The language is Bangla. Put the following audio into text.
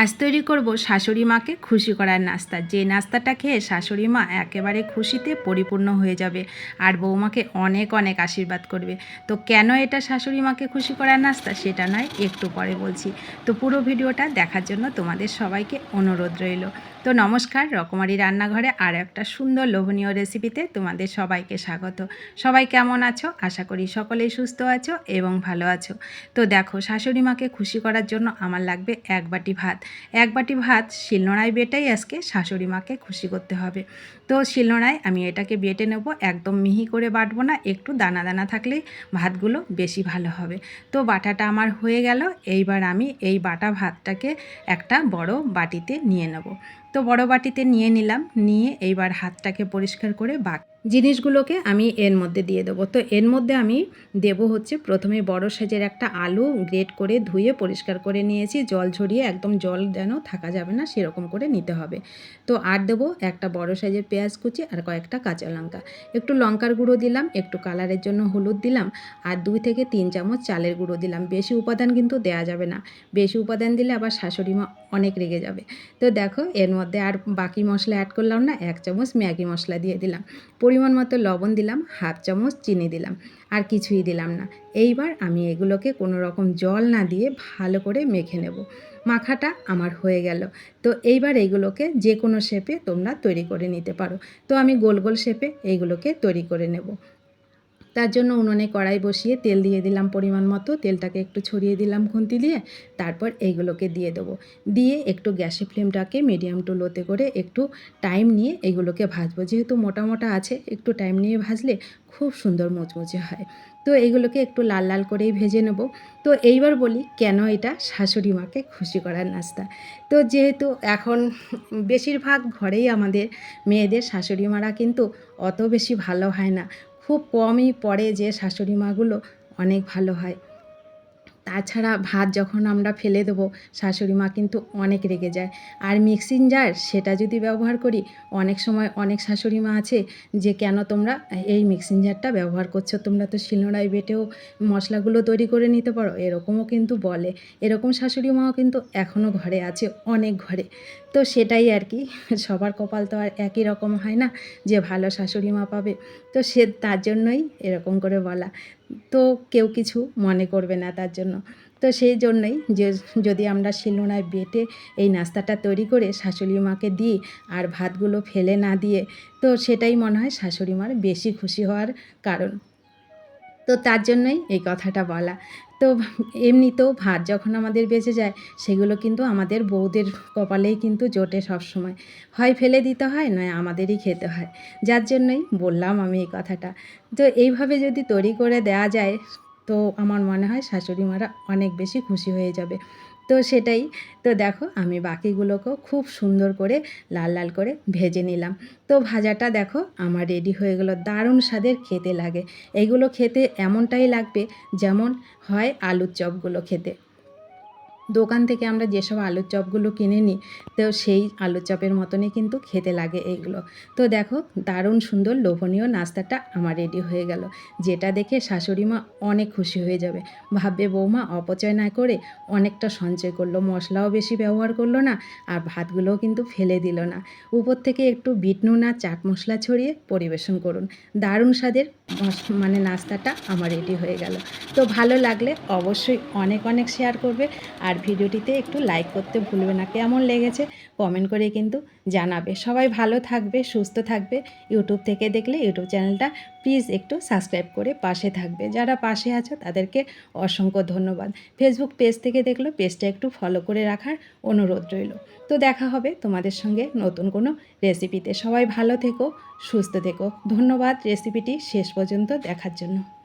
আজ তৈরি করব শাশুড়ি মাকে খুশি করার নাস্তা। যে নাস্তাটা খেয়ে শাশুড়ি মা একেবারে খুশিতে পরিপূর্ণ হয়ে যাবে আর বৌমাকে অনেক অনেক আশীর্বাদ করবে। তো কেন এটা শাশুড়ি মাকে খুশি করার নাস্তা সেটা নয়, একটু পরে বলছি। তো পুরো ভিডিওটা দেখার জন্য তোমাদের সবাইকে অনুরোধ রইল। তো নমস্কার, রকমারি রান্নাঘরে আর একটা সুন্দর লোভনীয় রেসিপিতে তোমাদের সবাইকে স্বাগত। সবাই কেমন আছো? আশা করি সকলেই সুস্থ আছো এবং ভালো আছো। তো দেখো, শাশুড়ি মাকে খুশি করার জন্য আমার লাগবে এক বাটি ভাত। এক বাটি ভাত শিলনোড়ায় বেটাই আজকে শাশুড়ি মাকে খুশি করতে হবে। তো শিলনোড়ায় আমি এটাকে বেটে নেব, একদম মিহি করে বাটবো না, একটু দানা দানা থাকলেই ভাতগুলো বেশি ভালো হবে। তো বাটাটা আমার হয়ে গেল, এইবার আমি এই বাটা ভাতটাকে একটা বড় বাটিতে নিয়ে নেব। তো বড় বাটিতে নিয়ে নিলাম, নিয়ে এইবার হাতটাকে পরিষ্কার করে বাক জিনিসগুলোকে আমি এর মধ্যে দিয়ে দেবো। তো এর মধ্যে আমি দেব হচ্ছে প্রথমে বড় সাইজের একটা আলু গ্রেট করে ধুয়ে পরিষ্কার করে নিয়েছি। জল ঝরিয়ে একদম জল যেন থাকা যাবে না, সেরকম করে নিতে হবে। তো আর দেবো একটা বড় সাইজের পেঁয়াজ কুচি আর কয়েকটা কাঁচা লঙ্কা। একটু লঙ্কার গুঁড়ো দিলাম, একটু কালারের জন্য হলুদ দিলাম আর দুই থেকে তিন চামচ চালের গুঁড়ো দিলাম। বেশি উপাদান কিন্তু দেয়া যাবে না। বেশি উপাদান দিলে আবার শাশুড়ি মা অনেক রেগে যাবে। তো দেখো এর মধ্যে আর বাকি মশলা অ্যাড করলাম না, এক চামচ ম্যাগি মশলা দিয়ে দিলাম। পরিমাণ মতো লবণ দিলাম, হাফ চামচ চিনি দিলাম, আর কিছুই দিলাম না। এইবার আমি এগুলোকে কোনো রকম জল না দিয়ে ভালো করে মেখে নেব। মাখাটা আমার হয়ে গেল। তো এইবার এইগুলোকে যে কোনো শেপে তোমরা তৈরি করে নিতে পারো। তো আমি গোল গোল শেপে এইগুলোকে তৈরি করে নেব। তার জন্য উনুনে কড়াই বসিয়ে তেল দিয়ে দিলাম পরিমাণ মতো। তেলটাকে একটু ছড়িয়ে দিলাম খুন্তি দিয়ে, তারপর এইগুলোকে দিয়ে দেবো। দিয়ে একটু গ্যাসে ফ্লেমটাকে মিডিয়াম টু লোতে করে একটু টাইম নিয়ে এগুলোকে ভাজবো। যেহেতু মোটা মোটা আছে, একটু টাইম নিয়ে ভাজলে খুব সুন্দর মুচমুচে হয়। তো এইগুলোকে একটু লাল লাল করেই ভেজে নেব। তো এইবার বলি কেন এটা শাশুড়ি মাকে খুশি করার নাস্তা? তো যেহেতু এখন বেশিরভাগ ঘরেই আমাদের মেয়েদের শাশুড়ি মারা কিন্তু অত বেশি ভালো হয় না। খুব কমই পড়ে যে শাশুড়ি মাগুলো অনেক ভালো হয়। তাছাড়া ভাত যখন আমরা ফেলে দেবো, শাশুড়ি মা কিন্তু অনেক রেগে যায়। আর মিক্সিং জার সেটা যদি ব্যবহার করি, অনেক সময় অনেক শাশুড়ি মা আছে যে, কেন তোমরা এই মিক্সিং জারটা ব্যবহার করছ? তোমরা তো শিলনোড়ায় বেটেও মশলাগুলো তৈরি করে নিতে পারো। এরকমও কিন্তু বলে। এরকম শাশুড়ি মাও কিন্তু এখনও ঘরে আছে, অনেক ঘরে। তো সেটাই আর কি, সবার কপাল তো আর একই রকম হয় না যে, ভালো শাশুড়ি মা পাবে। তো সে তার জন্যই এরকম করে বলা। তো কেউ কিছু মনে করবে না তার জন্য। তো সেই জন্যই যে যদি আমরা শিলনোড়ায় বেটে এই নাস্তাটা তৈরি করে শাশুড়ি মাকে দিই আর ভাতগুলো ফেলে না দিয়ে, তো সেটাই মনে হয় শাশুড়ি মার বেশি খুশি হওয়ার কারণ। তো তার জন্যই এই কথাটা বলা। তো এমনিতেও ভাত যখন আমাদের বেঁচে যায়, সেগুলো কিন্তু আমাদের বউদের কপালেই কিন্তু জোটে সবসময়। হয় ফেলে দিতে হয়, নয় আমাদেরই খেতে হয়। যার জন্যই বললাম আমি এই কথাটা। তো এইভাবে যদি তৈরি করে দেওয়া যায়, তো আমার মনে হয় শাশুড়ি মারা অনেক বেশি খুশি হয়ে যাবে। তো সেটাই। তো দেখো আমি বাকিগুলোকেও খুব সুন্দর করে লাল লাল করে ভেজে নিলাম। তো ভাজাটা দেখো আমার রেডি হয়ে গেলো, দারুণ স্বাদের খেতে লাগে। এগুলো খেতে এমনটাই লাগবে যেমন হয় আলুর চপগুলো খেতে। দোকান থেকে আমরা যেসব আলুর চপগুলো কিনে নিই, তো সেই আলুর চপের মতনই কিন্তু খেতে লাগে এইগুলো। তো দেখো, দারুণ সুন্দর লোভনীয় নাস্তাটা আমার রেডি হয়ে গেল। যেটা দেখে শাশুড়ি মা অনেক খুশি হয়ে যাবে। ভাববে, বৌমা, অপচয় না করে অনেকটা সঞ্চয় করল, মশলাও বেশি ব্যবহার করল না, আর ভাতগুলোও কিন্তু ফেলে দিল না। উপর থেকে একটু বিট নুন আর চাট মশলা ছড়িয়ে পরিবেশন করুন। দারুণ স্বাদের মানে নাস্তাটা আমার রেডি হয়ে গেল। তো ভালো লাগলে অবশ্যই অনেক অনেক শেয়ার করবে আর ভিডিওটিতে একটু লাইক করতে ভুলবে না। কেমন লেগেছে কমেন্ট করে কিন্তু জানাবে। সবাই ভালো থাকবে, সুস্থ থাকবে। ইউটিউব থেকে দেখলে ইউটিউব চ্যানেলটা প্লিজ একটু সাবস্ক্রাইব করে পাশে থাকবে। যারা পাশে আছো তাদেরকে অসংখ্য ধন্যবাদ। ফেসবুক পেজ থেকে দেখল পেজটা একটু ফলো করে রাখার অনুরোধ রইল। তো দেখা হবে তোমাদের সঙ্গে নতুন কোনো রেসিপিতে সবাই ভালো থেকো, সুস্থ থেকো। ধন্যবাদ রেসিপিটি শেষ পর্যন্ত দেখার জন্য।